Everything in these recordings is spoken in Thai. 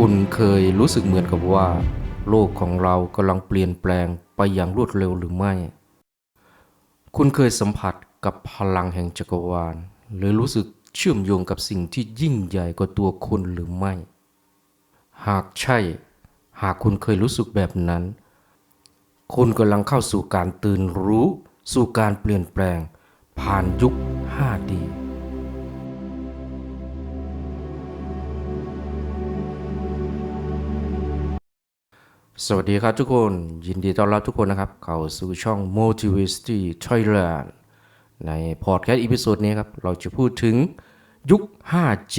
คุณเคยรู้สึกเหมือนกับว่า โลกของเรากำลังเปลี่ยนแปลงไปอย่างรวดเร็วหรือไม่ คุณเคยสัมผัสกับพลังแห่งจักรวาล หรือรู้สึกเชื่อมโยงกับสิ่งที่ยิ่งใหญ่กว่าตัวคุณหรือไม่ หากใช่ หากคุณเคยรู้สึกแบบนั้น คุณกำลังเข้าสู่การตื่นรู้ สู่การเปลี่ยนแปลง ผ่านยุค 5D สวัสดีครับทุกคนยินดีต้อนรับทุกคนนะครับ เข้าสู่ช่อง Motivity Thailand ในพอดแคสต์อีพิโซดนี้ครับ เราจะพูดถึงยุค 5G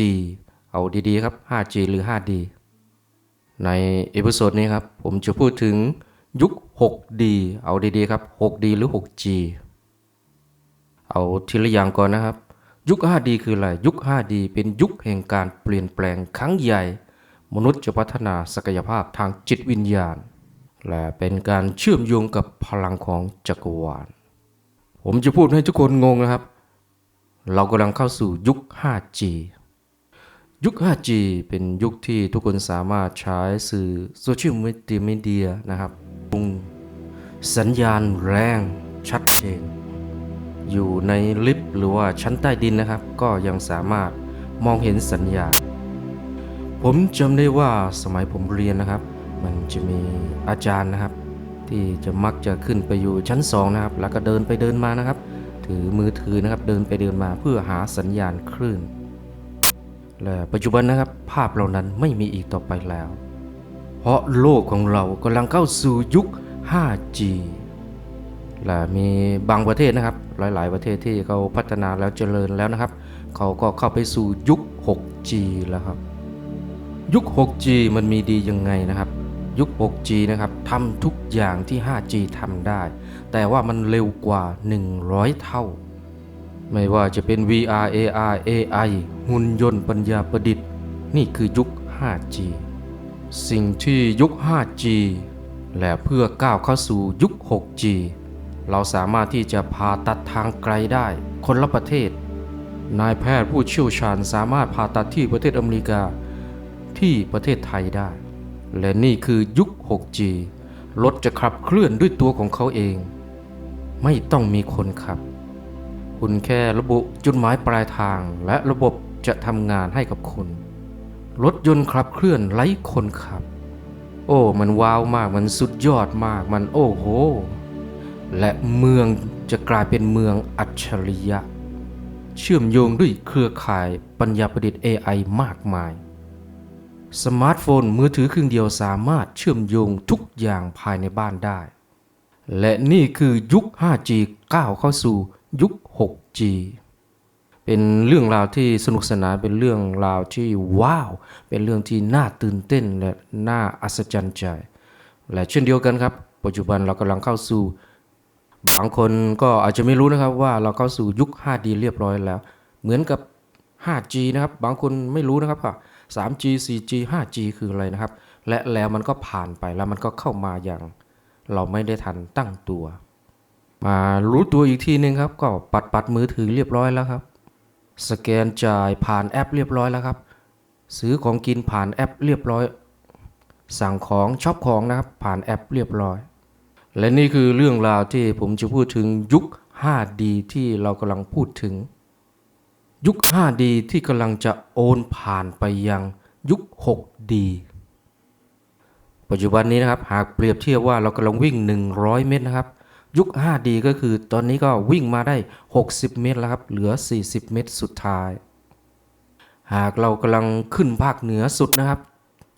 เอาดีๆครับ 5G หรือ 5D ในเอพิโซดนี้ครับ ผมจะพูดถึงยุค 6D เอาดีๆครับ 6D หรือ 6G เอาทีละอย่างก่อนนะครับ ยุค 5D คืออะไร ยุค 5D เป็นยุคแห่งการเปลี่ยนแปลงครั้งใหญ่ มนุษย์จะพัฒนาศักยภาพทางจิตวิญญาณ และเป็นการเชื่อมโยงกับพลังของจักรวาล ผมจะพูดให้ทุกคนงงนะครับ เรากำลังเข้าสู่ยุค 5G ยุค 5G เป็นยุคที่ทุกคนสามารถใช้สื่อโซเชียลมีเดียนะครับปรุงสัญญาณแรงชัดเจน อยู่ในลิฟต์หรือว่าชั้นใต้ดินนะครับ ก็ยังสามารถมองเห็นสัญญาณ ผมจำได้ว่าสมัยผมเรียนนะครับ มันจะมีอาจารย์นะครับ ที่จะมักจะขึ้นไปอยู่ชั้นสองนะครับ แล้วก็เดินไปเดินมานะครับ ถือมือถือนะครับ เดินไปเดินมาเพื่อหาสัญญาณคลื่น และปัจจุบันนะครับ ภาพเหล่านั้นไม่มีอีกต่อไปแล้ว เพราะโลกของเรากำลังเข้าสู่ยุค 5G และมีบางประเทศนะครับ หลาย ๆ ประเทศที่เขาพัฒนาแล้วเจริญแล้วนะครับ เขาก็เข้าไปสู่ยุค 6G แล้วครับ ยุค 6G มันมีดียังไงนะครับ ยุค 6G นะครับทำทุกอย่างที่ 5G ทำได้ แต่ว่ามันเร็วกว่า 100 เท่า ไม่ว่าจะเป็น VR AR AI หุ่นยนต์ปัญญาประดิษฐ์ นี่คือยุค 5G สิ่งที่ยุค 5G และเพื่อก้าวเข้าสู่ยุค 6G เราสามารถที่จะพาตัดทางไกลได้ คนละประเทศ นายแพทย์ผู้เชี่ยวชาญสามารถผ่าตัดที่ประเทศอเมริกา ที่ประเทศไทยได้ และนี่คือยุค 6G รถจะขับเคลื่อนด้วยตัวของเขาเอง ไม่ต้องมีคนขับ คุณแค่ระบุจุดหมายปลายทางและระบบจะทำงานให้กับคุณ รถยนต์ขับเคลื่อนไร้คนขับ โอ้ มันว้าวมากมันสุดยอดมากมันโอ้โห และเมืองจะกลายเป็นเมืองอัจฉริยะ เชื่อมโยงด้วยเครือข่ายปัญญาประดิษฐ์ AI มากมาย สมาร์ทโฟนมือถือเครื่องเดียวสามารถเชื่อมโยงทุกอย่างภายในบ้านได้ และนี่คือยุค 5G ก้าวเข้าสู่ยุค 6G เป็นเรื่องราวที่สนุกสนานเป็นเรื่องราวที่ว้าว เป็นเรื่องที่น่าตื่นเต้นและน่าอัศจรรย์ใจ และเช่นเดียวกันครับ ปัจจุบันเรากำลังเข้าสู่ บางคนก็อาจจะไม่รู้นะครับว่าเราเข้าสู่ยุค 5D เรียบร้อยแล้ว เหมือนกับ 5G นะครับ บางคนไม่รู้นะครับว่า 3G 4G 5G คืออะไรนะครับ และแล้วมันก็ผ่านไปแล้วมันก็เข้ามาอย่าง เราไม่ได้ทันตั้งตัว มารู้ตัวอีกทีนึงครับ ก็ปัดปัดมือถือเรียบร้อยแล้วครับ สแกนจ่ายผ่านแอปเรียบร้อยแล้วครับ ซื้อของกินผ่านแอปเรียบร้อย สั่งของช็อปของนะครับ ผ่านแอปเรียบร้อย และนี่คือเรื่องราวที่ผมจะพูดถึงยุค 5D ที่เรากำลังพูดถึง ยุค 5D ที่กำลังจะโอนผ่านไปยังยุค 6D ปัจจุบันนี้นะครับหากเปรียบเทียบว่าเรากำลังวิ่ง 100 เมตรนะครับ ยุค 5D ก็คือตอนนี้ก็วิ่งมาได้ 60 เมตรแล้วครับ เหลือ 40 เมตรสุดท้าย หากเรากำลังขึ้นภาคเหนือสุดนะครับ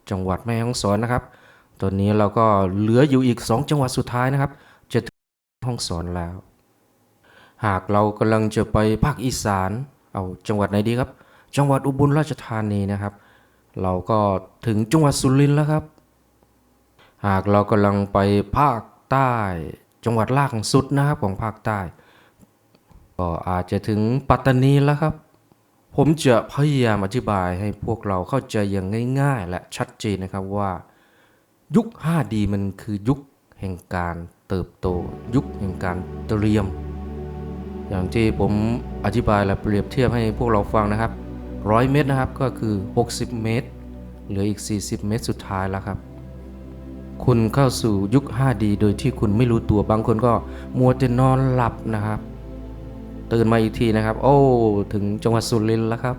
จังหวัดแม่ฮ่องสอนนะครับ ตอนนี้เราก็เหลืออยู่อีก 2 จังหวัดสุดท้ายนะครับ จะถึงห้องสอนแล้ว หากเรากำลังจะไปภาคอีสาน เอาจังหวัดไหนดีครับ จังหวัดอุบลราชธานีนะครับ เราก็ถึงจังหวัดสุรินทร์แล้วครับ หากเรากำลังไปภาคใต้ จังหวัดล่างสุดนะครับของภาคใต้ ก็อาจจะถึงปัตตานีแล้วครับ ผมจะพยายามอธิบายให้พวกเราเข้าใจอย่างง่ายๆ และชัดเจนนะครับว่า ยุค 5D มันคือยุคแห่งการเติบโต ยุคแห่งการเตรียม อย่างที่ผมอธิบายและเปรียบเทียบให้พวกเราฟังนะครับ 100 เมตรนะครับก็คือ 60 เมตร เหลืออีก 40 เมตรสุดท้ายแล้วครับคุณเข้าสู่ยุค 5D โดยที่คุณไม่รู้ตัวบางคนก็มัวแต่นอนหลับนะครับ ตื่นมาอีกทีนะครับ โอ้ ถึงจังหวัดสุรินทร์แล้วครับ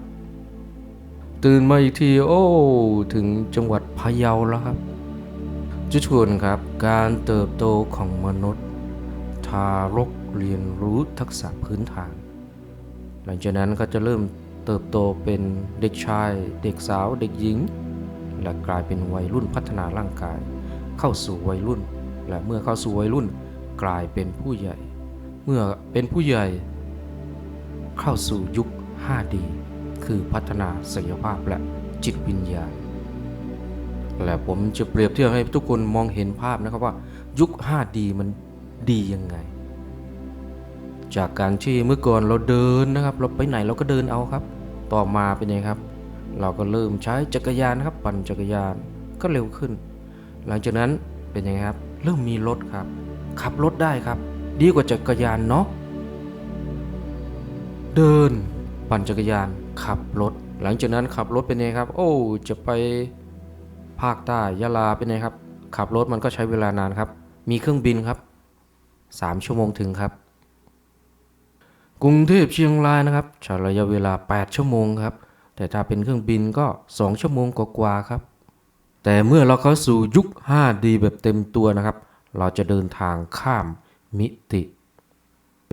ตื่นมาอีกทีโอ้ ถึงจังหวัดพะเยาแล้วครับจุชวนครับ การเติบโตของมนุษย์ ทารก เรียนรู้ทักษะพื้นฐาน หลังจากนั้นก็จะเริ่มเติบโตเป็นเด็กชาย เด็กสาว เด็กหญิง และกลายเป็นวัยรุ่นพัฒนาร่างกาย เข้าสู่วัยรุ่น และเมื่อเข้าสู่วัยรุ่น กลายเป็นผู้ใหญ่ เมื่อเป็นผู้ใหญ่ เข้าสู่ยุค 5D คือพัฒนาศักยภาพและจิตวิญญาณและผมจะเปรียบเทียบให้ทุกคนมองเห็นภาพนะครับว่ายุค 5D มันดียังไง จากการที่เมื่อก่อนเราเดินนะครับ เราไปไหนเราก็เดินเอาครับ ต่อมาเป็นไงครับ เราก็เริ่มใช้จักรยานครับ ปั่นจักรยานก็เร็วขึ้น หลังจากนั้นเป็นยังไงครับ เริ่มมีรถครับ ขับรถได้ครับ ดีกว่าจักรยานเนาะเดิน ปั่นจักรยานขับรถ หลังจากนั้นขับรถเป็นไงครับ โอ้จะไปภาคใต้ยะลาเป็นไงครับ ขับรถมันก็ใช้เวลานานครับ มีเครื่องบินครับ 3 ชั่วโมงถึงครับ กรุงเทพเชียงรายนะครับใช้ระยะเวลา 8 ชั่วโมงครับ แต่ถ้าเป็นเครื่องบินก็ 2 ชั่วโมงกว่าๆครับ แต่เมื่อเราเข้าสู่ยุค 5D แบบเต็มตัวนะครับ เราจะเดินทางข้ามมิติ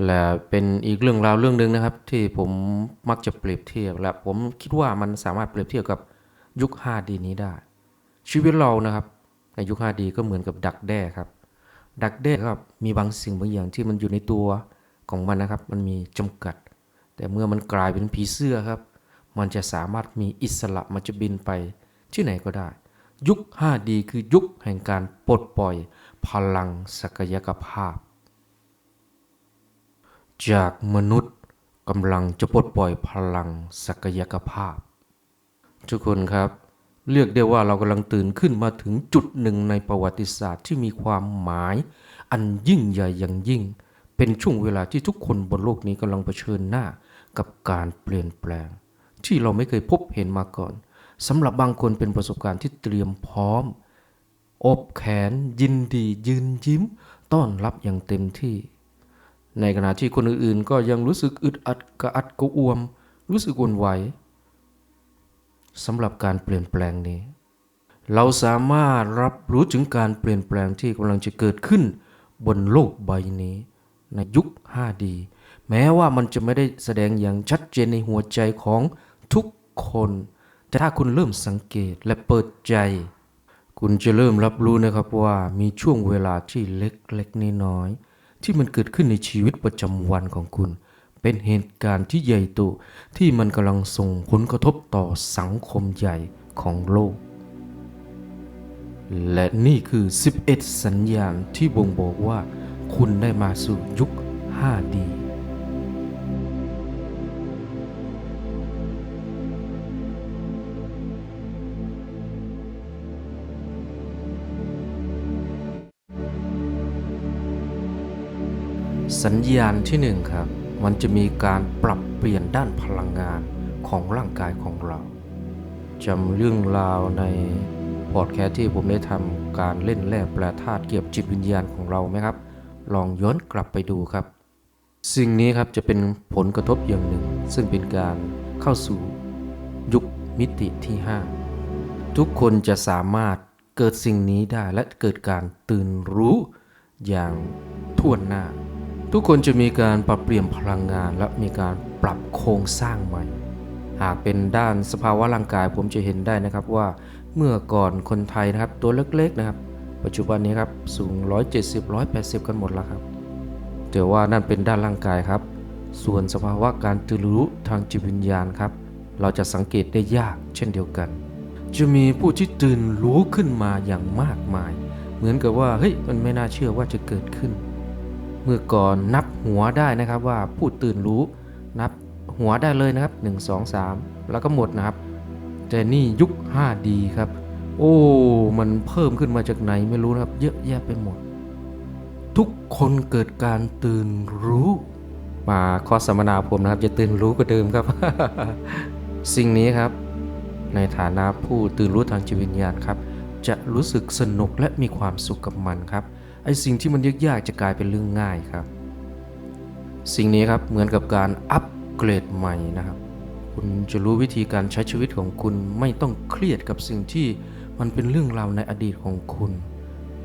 และเป็นอีกเรื่องราวเรื่องหนึ่งนะครับ ที่ผมมักจะเปรียบเทียบ และผมคิดว่ามันสามารถเปรียบเทียบกับยุค 5D นี้ได้ ชีวิตเรานะครับในยุค 5D ก็เหมือนกับดักแด้ครับ ดักแด้ครับมีบางสิ่งบางอย่างที่มันอยู่ในตัว ของมันนะครับ มันมีจำกัด แต่เมื่อมันกลายเป็นผีเสื้อครับ มันจะสามารถมีอิสระมันจะบินไป ที่ไหนก็ได้ ยุค 5D คือยุคแห่งการปลดปล่อยพลังศักยภาพ จากมนุษย์กำลังจะปลดปล่อยพลังศักยภาพ ทุกคนครับ เรียกได้ว่าเรากำลังตื่นขึ้นมาถึงจุดหนึ่งในประวัติศาสตร์ที่มีความหมาย อันยิ่งใหญ่อย่างยิ่ง เป็นช่วงเวลาที่ทุกคนบนโลกนี้กำลังเผชิญหน้ากับการเปลี่ยนแปลง ที่เราไม่เคยพบเห็นมาก่อนสำหรับบางคนเป็นประสบการณ์ที่เตรียมพร้อม อบแขน ยินดี ยืนยิ้ม ต้อนรับอย่างเต็มที่ ในขณะที่คนอื่นๆ ก็ยังรู้สึกอึดอัดกระอัดกระอ่วม รู้สึกวนไหวสำหรับการเปลี่ยนแปลงนี้ เราสามารถรับรู้ถึงการเปลี่ยนแปลงที่กำลังจะเกิดขึ้นบนโลกใบนี้ ในยุค 5D แม้ว่ามันจะไม่ได้แสดงอย่างชัดเจนในหัวใจของทุกคน แต่ถ้าคุณเริ่มสังเกตและเปิดใจ คุณจะเริ่มรับรู้นะครับว่ามีช่วงเวลาที่เล็กๆน้อยๆที่มันเกิดขึ้นในชีวิตประจำวันของคุณ เป็นเหตุการณ์ที่ใหญ่โตที่มันกำลังส่งผลกระทบต่อสังคมใหญ่ของโลก และนี่คือ 11 สัญญาณที่บ่งบอกว่า คุณได้มาสู่ยุค 5D สัญญาณที่หนึ่งครับ มันจะมีการปรับเปลี่ยนด้านพลังงานของร่างกายของเราจำเรื่องราวในพอดแคสต์ที่ผมได้ทำการเล่นแร่แปลธาตุเกี่ยวกับจิตวิญญาณของเราไหมครับ ลองย้อนกลับไปดูครับ สิ่งนี้ครับจะเป็นผลกระทบอย่างหนึ่ง ซึ่งเป็นการเข้าสู่ยุคมิติที่ 5 ทุกคนจะสามารถเกิดสิ่งนี้ได้และเกิดการตื่นรู้อย่างทั่วหน้า ทุกคนจะมีการปรับเปลี่ยนพลังงานและมีการปรับโครงสร้างใหม่ หากเป็นด้านสภาวะร่างกายผมจะเห็นได้นะครับว่าเมื่อก่อนคนไทยนะครับตัวเล็กๆนะครับ ปัจจุบันนี้ครับสูง 170 180 กันหมดแล้วครับแต่ว่านั่นเป็นด้านร่างกายครับ ส่วนสภาวะการตื่นรู้ทางจิตวิญญาณครับ เราจะสังเกตได้ยากเช่นเดียวกัน จะมีผู้ที่ตื่นรู้ขึ้นมาอย่างมากมาย เหมือนกับว่าเฮ้ยมันไม่น่าเชื่อว่าจะเกิดขึ้น เมื่อก่อนนับหัวได้นะครับว่าผู้ตื่นรู้นับหัวได้เลยนะครับ 1 2 3 แล้วก็หมดนะครับแต่นี่ยุค 5D ครับ โอ้ มันเพิ่มขึ้นมาจากไหนไม่รู้นะครับ เยอะแยะไปหมด ทุกคนเกิดการตื่นรู้ มาคอสสัมมนาผมนะครับจะตื่นรู้กว่าเดิมครับ สิ่งนี้ครับ ในฐานะผู้ตื่นรู้ทางจิตวิญญาณครับ จะรู้สึกสนุกและมีความสุขกับมันครับไอสิ่งที่มันยากๆจะกลายเป็นเรื่องง่ายครับ สิ่งนี้ครับเหมือนกับการอัปเกรดใหม่นะครับ คุณจะรู้วิธีการใช้ชีวิตของคุณไม่ต้องเครียดกับสิ่งที่ มันเป็นเรื่องราวในอดีตของคุณ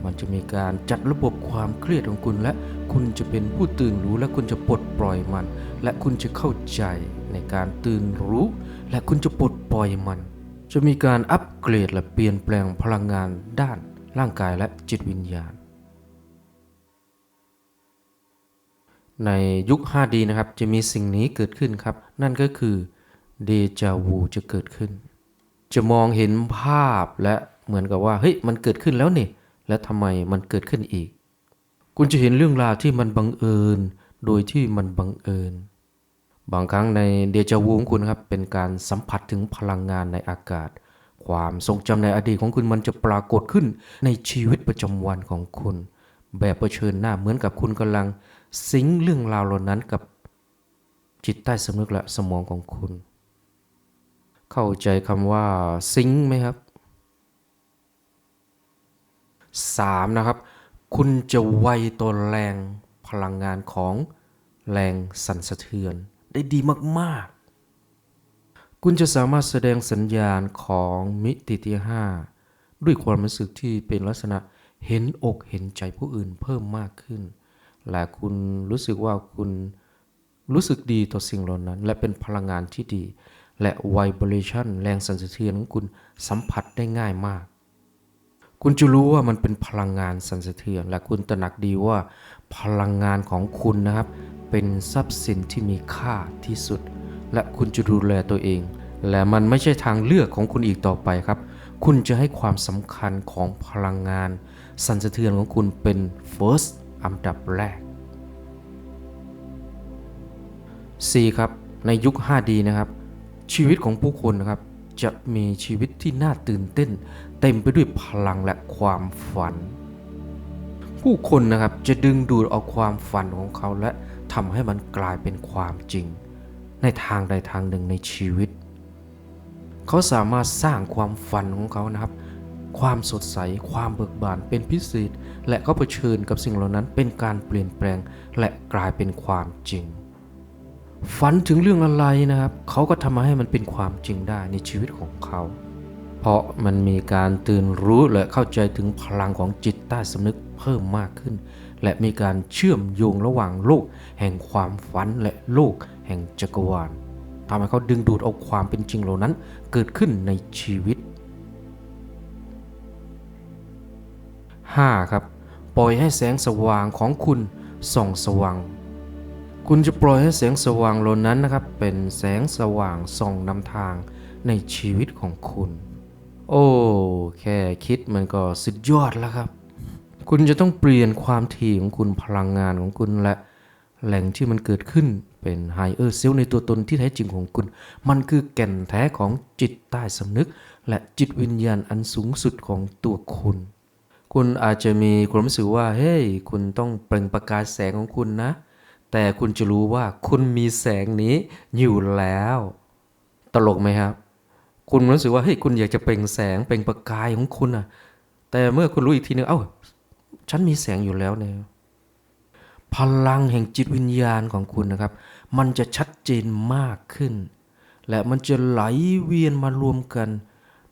มันจะมีการจัดระบบความเครียดของคุณ และคุณจะเป็นผู้ตื่นรู้และคุณจะปลดปล่อยมัน และคุณจะเข้าใจในการตื่นรู้ และคุณจะปลดปล่อยมัน จะมีการอัปเกรดและเปลี่ยนแปลงพลังงานด้าน ร่างกายและจิตวิญญาณ ในยุค 5D นะครับจะมีสิ่งนี้เกิดขึ้นครับ นั่นก็คือเดจาวูจะเกิดขึ้น จะมองเห็นภาพและเหมือนกับว่าเฮ้ยมันเกิดขึ้นแล้วนี่ แล้วทำไมมันเกิดขึ้นอีก คุณจะเห็นเรื่องราวที่มันบังเอิญ โดยที่มันบังเอิญ บางครั้งในเดจาวูของคุณครับเป็นการสัมผัสถึงพลังงานในอากาศ ความทรงจำในอดีตของคุณมันจะปรากฏขึ้นในชีวิตประจำวันของคุณ แบบเผชิญหน้าเหมือนกับคุณกำลังซิงเรื่องราวเหล่านั้นกับจิตใต้สำนึกและสมองของคุณ เข้าใจคำว่าซิงไหมครับ 3. นะครับ คุณจะไวต่อแรงพลังงานของแรงสั่นสะเทือน ได้ดีมาก ๆ คุณจะสามารถแสดงสัญญาณของมิติที่ 5 ด้วยความรู้สึกที่เป็นลักษณะเห็นอกเห็นใจผู้อื่นเพิ่มมากขึ้น และคุณรู้สึกว่าคุณรู้สึกดีต่อสิ่งเหล่านั้น และเป็นพลังงานที่ดี และไวเบรชันแรงสั่นสะเทือนของคุณสัมผัสได้ง่ายมาก คุณจะรู้ว่ามันเป็นพลังงานสั่นสะเทือน และคุณตระหนักดีว่า พลังงานของคุณนะครับ เป็นทรัพย์สินที่มีค่าที่สุด และคุณจะดูแลตัวเอง และมันไม่ใช่ทางเลือกของคุณอีกต่อไปครับ คุณจะให้ความสำคัญของพลังงานสั่นสะเทือนของคุณเป็น first อันดับแรก 4. ครับ ในยุค 5D นะครับ ชีวิตของผู้คนนะครับ จะมีชีวิตที่น่าตื่นเต้น เต็มไปด้วยพลังและความฝัน ผู้คนนะครับจะดึงดูดเอาความฝันของเขาและทำให้มันกลายเป็นความจริง ในทางใดทางหนึ่งในชีวิต เขาสามารถสร้างความฝันของเขานะครับ ความสดใส ความเบิกบานเป็นพิเศษ และเขาเผชิญกับสิ่งเหล่านั้นเป็นการเปลี่ยนแปลงและกลายเป็นความจริง ฝันถึงเรื่องอะไรนะครับ เขาก็ทำมาให้มันเป็นความจริงได้ในชีวิตของเขา เพราะมันมีการตื่นรู้และเข้าใจถึงพลังของจิตใต้สำนึกเพิ่มมากขึ้น และมีการเชื่อมโยงระหว่างโลก แห่งความฝันและโลก แห่งจักรวาลทำให้เขาดึงดูดเอาความเป็นจริงเหล่านั้น เกิดขึ้นในชีวิต 5. ครับ ปล่อยให้แสงสว่างของคุณส่องสว่าง คุณจะปล่อยให้แสงสว่างเหล่านั้นนะครับ เป็นแสงสว่างส่องนำทางในชีวิตของคุณ โอ้แค่คิดมันก็สุดยอดแล้วครับ คุณจะต้องเปลี่ยนความถี่ของคุณพลังงานของคุณและแหล่งที่มันเกิดขึ้นเป็นไฮเออร์เซลในตัวตนที่แท้จริงของคุณ มันคือแก่นแท้ของจิตใต้สำนึก และจิตวิญญาณอันสูงสุดของตัวคุณ คุณอาจจะมีความรู้สึกว่า เฮ้ย คุณต้องเปล่งประกายแสงของคุณนะ แต่คุณจะรู้ว่าคุณมีแสงนี้อยู่แล้ว ตลกไหมครับ คุณรู้สึกว่าเฮ้ยคุณอยากจะเปล่งแสงเปล่งประกายของคุณอะแต่เมื่อคุณรู้อีกทีนึงเอ้าฉันมีแสงอยู่แล้วเนี่ยพลังแห่งจิตวิญญาณของคุณนะครับ มันจะชัดเจนมากขึ้น และมันจะไหลเวียนมารวมกัน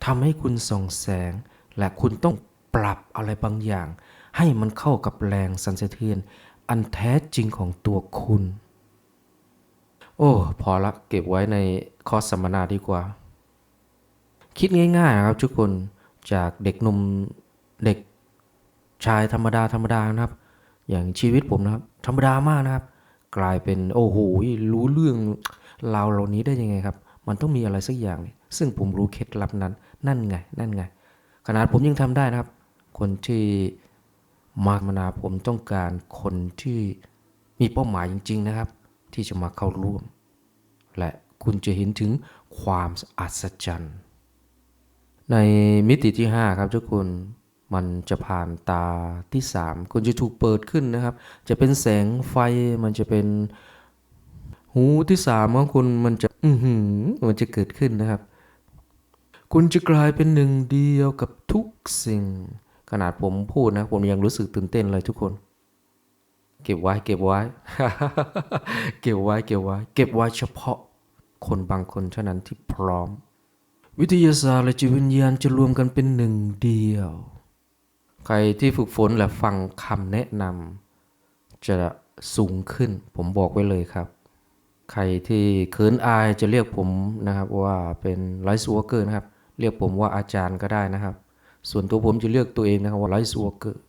ทำให้คุณส่องแสง และคุณต้องปรับอะไรบางอย่าง ให้มันเข้ากับแรงสั่นสะเทือน อันแท้จริงของตัวคุณ โอ้ พอละเก็บไว้ในคอร์สสัมมนาดีกว่า คิดง่ายๆนะครับทุกคนจากเด็กหนุ่มเด็กชายธรรมดาธรรมดานะครับ อย่างชีวิตผมนะครับ ธรรมดามากนะครับ กลายเป็นโอ้โหรู้เรื่องราวเหล่านี้ได้ยังไงครับ มันต้องมีอะไรสักอย่าง ซึ่งผมรู้เคล็ดลับนั้น นั่นไง นั่นไง ขนาดผมยังทำได้นะครับ คนที่ มากมนาผมต้องการคนที่มีเป้าหมายจริง ๆนะครับ ที่จะมาเข้าร่วม และคุณจะเห็นถึงความอัศจรรย์ ในมิติที่ 5 ครับทุกคนมันจะผ่านตาที่ 3 คุณจะถูกเปิดขึ้นนะครับ จะเป็นแสงไฟมันจะเป็นหูที่สามของคุณมันจะอือหือมันจะเกิดขึ้นนะครับ คุณจะกลายเป็นหนึ่งเดียวกับทุกสิ่ง ขนาดผมพูดนะ ผมยังรู้สึกตื่นเต้นเลยทุกคน เก็บไว้ เก็บไว้ เก็บไว้ เก็บไว้ เก็บไว้เฉพาะคนบางคนเท่านั้นที่พร้อม วิทยาศาสตร์และจิตวิญญาณจะรวมกันเป็นหนึ่งเดียว ใครที่ฝึกฝนและฟังคำแนะนำจะสูงขึ้น ผมบอกไว้เลยครับ ใครที่เขินอายจะเรียกผมนะครับว่าเป็นไลฟ์วอร์เกอร์นะครับ เรียกผมว่าอาจารย์ก็ได้นะครับ ส่วนตัวผมจะเรียกตัวเองนะครับว่าไลฟ์วอเกอร์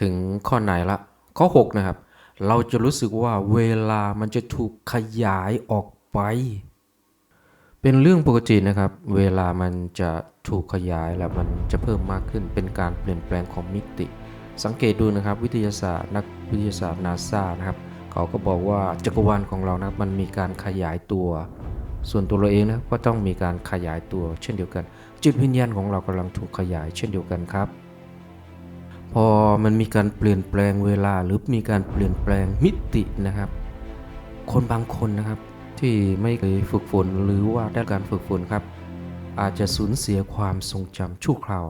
ถึงข้อไหนละ ข้อ 6 นะครับ เราจะรู้สึกว่าเวลามันจะถูกขยายออกไป เป็นเรื่องปกตินะครับ เวลามันจะถูกขยายและมันจะเพิ่มมากขึ้นเป็นการเปลี่ยนแปลงของมิติ สังเกตดูนะครับ วิทยาศาสตร์ นักวิทยาศาสตร์นาซานะครับ เขาก็บอกว่าจักรวาลของเรานะครับมันมีการขยายตัว ส่วนตัวเราเองนะก็ต้องมีการขยายตัวเช่นเดียวกัน จิตวิญญาณของเรากำลังถูกขยายเช่นเดียวกันครับ พอมันมีการเปลี่ยนแปลงเวลาหรือมีการเปลี่ยนแปลงมิตินะครับ คนบางคนนะครับ ที่ไม่เคยฝึกฝนหรือว่าได้การฝึกฝนครับ อาจจะสูญเสียความทรงจำชั่วคราว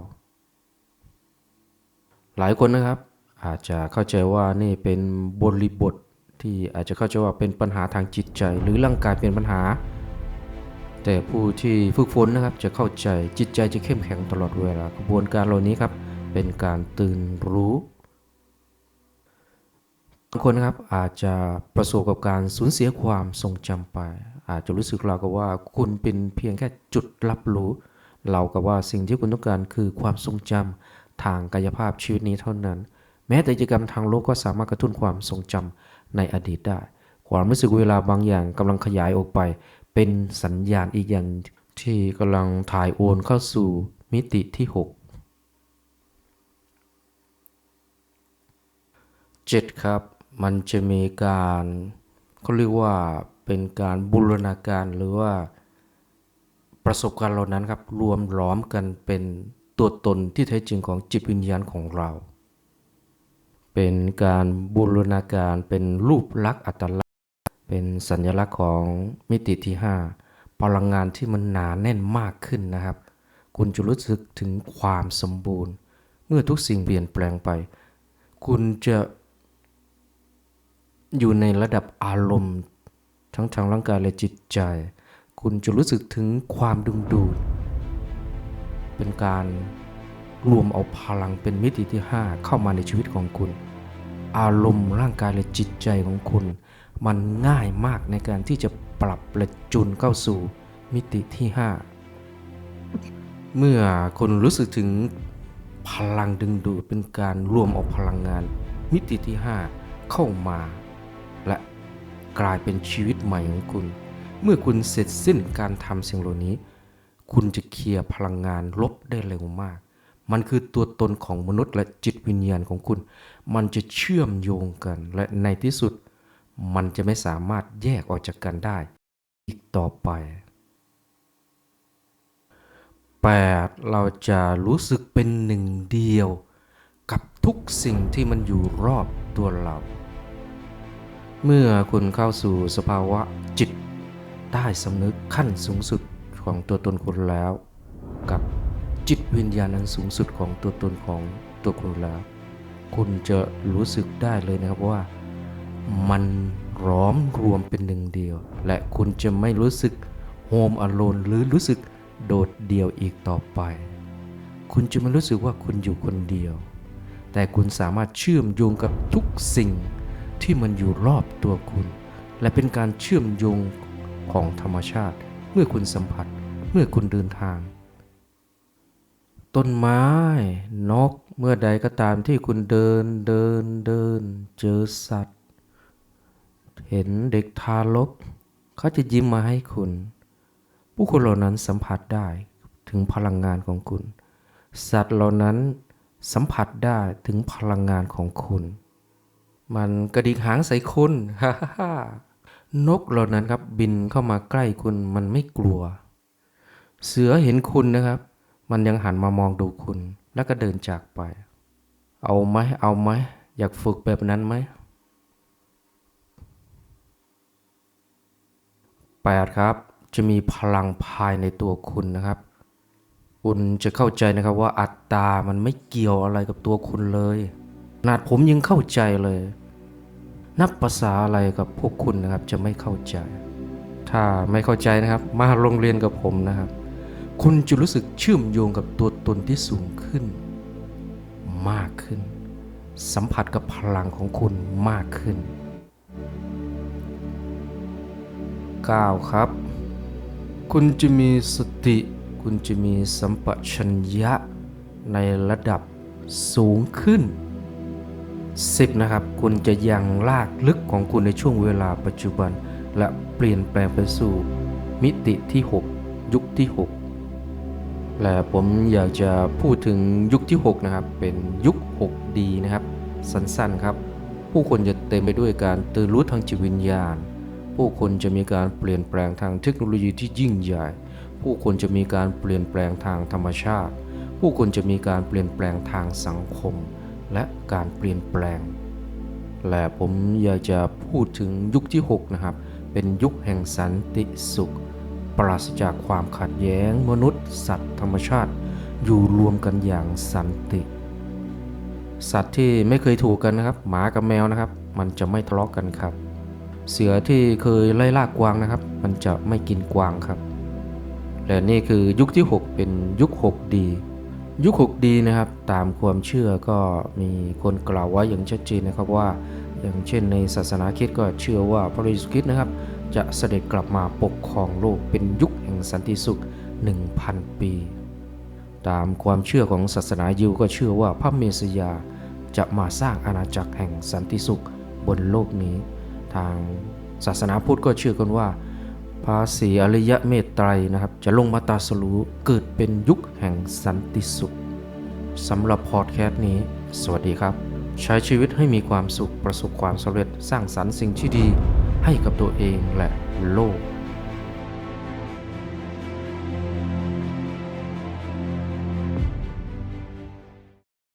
หลายคนนะครับ อาจจะเข้าใจว่านี่เป็นบริบทที่อาจจะเข้าใจว่าเป็นปัญหาทางจิตใจ หรือร่างกายเป็นปัญหา แต่ผู้ที่ฝึกฝนนะครับจะเข้าใจจิตใจจะเข้มแข็งตลอดเวลากระบวนการเหล่านี้ครับเป็นการตื่นรู้บางคนนะครับอาจจะประสบกับการสูญเสียความทรงจำไป อาจจะรู้สึกเรากับว่าคุณเป็นเพียงแค่จุดรับรู้ เรากับว่าสิ่งที่คุณต้องการคือความทรงจำทางกายภาพชีวิตนี้เท่านั้น แม้แต่กิจกรรมทางโลกก็สามารถกระตุ้นความทรงจำในอดีตได้ ความรู้สึกเวลาบางอย่างกำลังขยายออกไป เป็นสัญญาณอีกอย่างที่กำลังถ่ายโอนเข้าสู่มิติที่ 6 7 ครับ มันจะมีการเขาเรียกว่าเป็นการบูรณาการหรือว่าประสบการณ์เหล่านั้นครับรวมล้อมกันเป็นตัวตนที่แท้จริงของจิตวิญญาณของเรา เป็นการบูรณาการเป็นรูปลักษณ์อัตลักษณ์ เป็นสัญลักษณ์ของมิติที่ 5 พลังงานที่มันหนาแน่นมากขึ้นนะครับ คุณจะรู้สึกถึงความสมบูรณ์ เมื่อทุกสิ่งเปลี่ยนแปลงไป คุณจะอยู่ในระดับอารมณ์ ทั้งทางร่างกายและจิตใจ คุณจะรู้สึกถึงความดึงดูด เป็นการรวมเอาพลังเป็นมิติที่ 5 เข้ามาในชีวิตของคุณ อารมณ์ร่างกายและจิตใจของคุณ มันง่ายมากในการที่จะปรับและจูนเข้าสู่มิติที่ 5 เมื่อคุณรู้สึกถึงพลังดึงดูดเป็นการรวมเอาพลังงาน มิติที่ 5 เข้ามา และกลายเป็นชีวิตใหม่ของคุณ เมื่อคุณเสร็จสิ้นการทำสิ่งเหล่านี้ คุณจะเคลียร์พลังงานลบได้เร็วมาก มันคือตัวตนของมนุษย์และจิตวิญญาณของคุณ มันจะเชื่อมโยงกันและในที่สุด มันจะไม่สามารถแยกออกจากกันได้ อีกต่อไป 8. เราจะรู้สึกเป็นหนึ่งเดียว กับทุกสิ่งที่มันอยู่รอบตัวเรา เมื่อคุณเข้าสู่สภาวะจิตใต้สำนึกขั้นสูงสุดของตัวตนคุณแล้ว กับจิตวิญญาณอันสูงสุดของตัวตนของตัวคุณแล้ว คุณจะรู้สึกได้เลยนะครับว่า มันร้อมรวมเป็นหนึ่งเดียว และคุณจะไม่รู้สึกโฮมอโลนหรือรู้สึกโดดเดี่ยวอีกต่อไป คุณจะไม่รู้สึกว่าคุณอยู่คนเดียว แต่คุณสามารถเชื่อมโยงกับทุกสิ่งที่มันอยู่รอบตัวคุณ และเป็นการเชื่อมโยงของธรรมชาติ เมื่อคุณสัมผัสเมื่อคุณเดินทาง ต้นไม้ นก เมื่อใดก็ตามที่คุณเดินเดินเดิน เจอสัตว์ เห็นเด็กทารกเขาจะยิ้มมาให้คุณ ผู้คนเหล่านั้นสัมผัสได้ถึงพลังงานของคุณ สัตว์เหล่านั้นสัมผัสได้ถึงพลังงานของคุณ มันกระดิกหางใส่คุณฮ่าฮ่านกเหล่านั้นครับบินเข้ามาใกล้คุณมันไม่กลัว เสือเห็นคุณนะครับ มันยังหันมามองดูคุณ แล้วก็เดินจากไป เอาไหมเอาไหมอยากฝึกแบบนั้นไหม แปดครับ จะมีพลังภายในตัวคุณนะครับ คุณจะเข้าใจนะครับว่าอัตตา มันไม่เกี่ยวอะไรกับตัวคุณเลยขนาดผมยังเข้าใจเลย นับภาษาอะไรกับพวกคุณนะครับ จะไม่เข้าใจ ถ้าไม่เข้าใจนะครับ มาโรงเรียนกับผมนะครับ คุณจะรู้สึกเชื่อมโยงกับตัวตนที่สูงขึ้น มากขึ้น สัมผัสกับพลังของคุณมากขึ้น 9 ครับ คุณจะมีสติ คุณจะมีสัมปชัญญะในระดับสูงขึ้น 10 นะครับ คุณจะยังลากลึกของคุณในช่วงเวลาปัจจุบัน และเปลี่ยนแปลงไปสู่ มิติที่ 6 ยุคที่ 6 และผมอยากจะพูดถึงยุคที่ 6 นะครับ เป็นยุค 6D นะครับ สั้นๆครับ ผู้คนจะเต็มไปด้วยการตื่นรู้ทางจิตวิญญาณ ผู้คนจะมีการเปลี่ยนแปลงทางเทคโนโลยีที่ยิ่งใหญ่ ผู้คนจะมีการเปลี่ยนแปลงทางธรรมชาติ ผู้คนจะมีการเปลี่ยนแปลงทางสังคม และการเปลี่ยนแปลง และผมอยากจะพูดถึงยุคที่ 6 นะครับ เป็นยุคแห่งสันติสุข ปราศจากความขัดแย้งมนุษย์ สัตว์ธรรมชาติ อยู่รวมกันอย่างสันติ สัตว์ที่ไม่เคยถูกกันนะครับ หมากับแมวนะครับ มันจะไม่ทะเลาะกันครับ เสือที่เคยไล่ล่ากวางนะครับ มันจะไม่กินกวางครับ และนี่คือยุคที่ 6 เป็นยุค 6D ยุค 6D นะครับ ตามความเชื่อก็มีคนกล่าวไว้อย่างชัดเจนนะครับว่า อย่างเช่นในศาสนาคริสต์ก็เชื่อว่าพระเยซูคริสต์นะครับ จะเสด็จกลับมาปกครองโลกเป็นยุคแห่งสันติสุข 1,000 ปี ตามความเชื่อของศาสนายิวก็เชื่อว่าพระเมสยาจะมาสร้างอาณาจักรแห่งสันติสุขบนโลกนี้ ทางศาสนาพุทธก็เชื่อกันว่า ภาษีอริยะเมตไตรนะครับ จะลงมาตาสรู้เกิดเป็นยุคแห่งสันติสุขสำหรับพอดแคสต์นี้ สวัสดีครับ ใช้ชีวิตให้มีความสุขประสบความสำเร็จสร้างสรรค์สิ่งที่ดีให้กับตัวเองและโลก